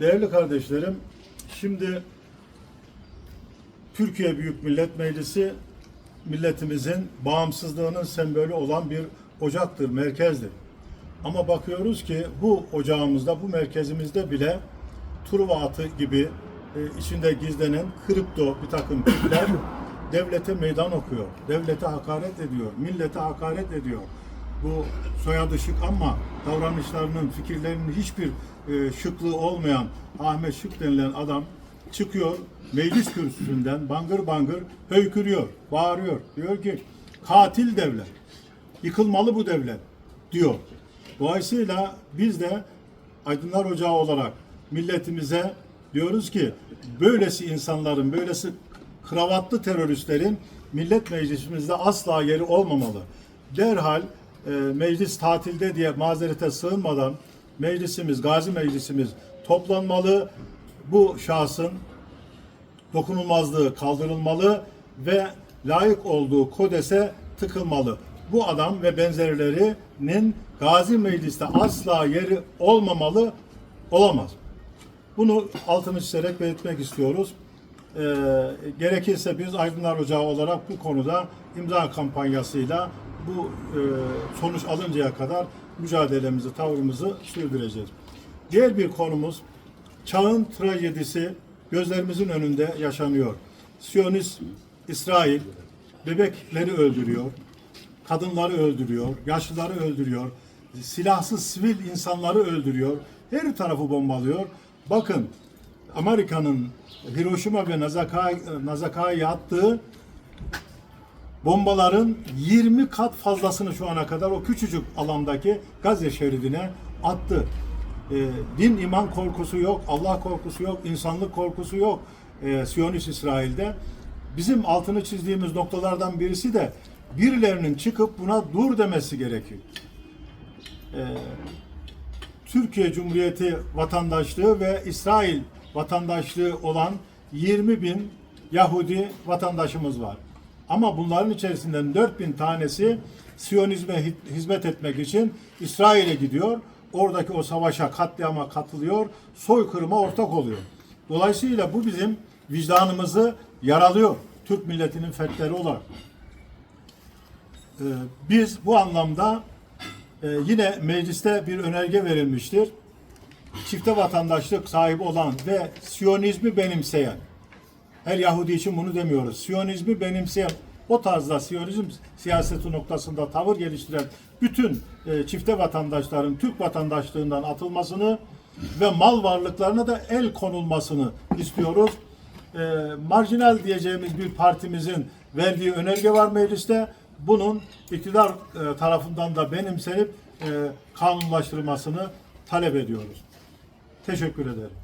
Değerli kardeşlerim, şimdi Türkiye Büyük Millet Meclisi milletimizin bağımsızlığının sembolü olan bir ocaktır, merkezdir. Ama bakıyoruz ki bu ocağımızda, bu merkezimizde bile Truva atı gibi e, içinde gizlenen kripto bir takım tipler devlete meydan okuyor. Devlete hakaret ediyor, millete hakaret ediyor. Bu soyadı şık ama davranışlarının, fikirlerinin hiçbir e, şıklığı olmayan Ahmet Şık denilen adam çıkıyor meclis kürsüsünden bangır bangır höykürüyor, bağırıyor. Diyor ki katil devlet, yıkılmalı bu devlet diyor. Dolayısıyla biz de Aydınlar Ocağı olarak milletimize diyoruz ki böylesi insanların, böylesi kravatlı teröristlerin millet meclisimizde asla yeri olmamalı. Derhal e, meclis tatilde diye mazerete sığınmadan meclisimiz, gazi meclisimiz toplanmalı. Bu şahsın dokunulmazlığı kaldırılmalı ve layık olduğu kodese tıkılmalı. Bu adam ve benzerlerinin Gazi Meclis'te asla yeri olmamalı, olamaz. Bunu altını çizerek belirtmek istiyoruz. Ee, gerekirse biz Aydınlar Ocağı olarak bu konuda imza kampanyasıyla bu e, sonuç alıncaya kadar mücadelemizi, tavrımızı sürdüreceğiz. Diğer bir konumuz çağın trajedisi gözlerimizin önünde yaşanıyor. Siyonist İsrail bebekleri öldürüyor, kadınları öldürüyor, yaşlıları öldürüyor, silahsız sivil insanları öldürüyor, her tarafı bombalıyor. Bakın Amerika'nın Hiroşima ve Nagasaki, Nagasaki'ye attığı bombaların 20 kat fazlasını şu ana kadar o küçücük alandaki Gazze şeridine attı. Ee, din iman korkusu yok, Allah korkusu yok, insanlık korkusu yok e, Siyonist İsrail'de. Bizim altını çizdiğimiz noktalardan birisi de birilerinin çıkıp buna dur demesi gerekiyor. Ee, Türkiye Cumhuriyeti vatandaşlığı ve İsrail vatandaşlığı olan 20 bin Yahudi vatandaşımız var. Ama bunların içerisinden 4 bin tanesi Siyonizme hi- hizmet etmek için İsrail'e gidiyor. Oradaki o savaşa, katliama katılıyor, soykırıma ortak oluyor. Dolayısıyla bu bizim vicdanımızı yaralıyor. Türk milletinin fertleri olarak. Ee, biz bu anlamda ee, yine mecliste bir önerge verilmiştir. Çifte vatandaşlık sahibi olan ve Siyonizmi benimseyen, her Yahudi için bunu demiyoruz. Siyonizmi benimseyen, o tarzda Siyonizm siyaseti noktasında tavır geliştiren bütün e, çifte vatandaşların Türk vatandaşlığından atılmasını ve mal varlıklarına da el konulmasını istiyoruz. E, marjinal diyeceğimiz bir partimizin verdiği önerge var mecliste. Bunun iktidar e, tarafından da benimsenip e, kanunlaştırılmasını talep ediyoruz. Teşekkür ederim.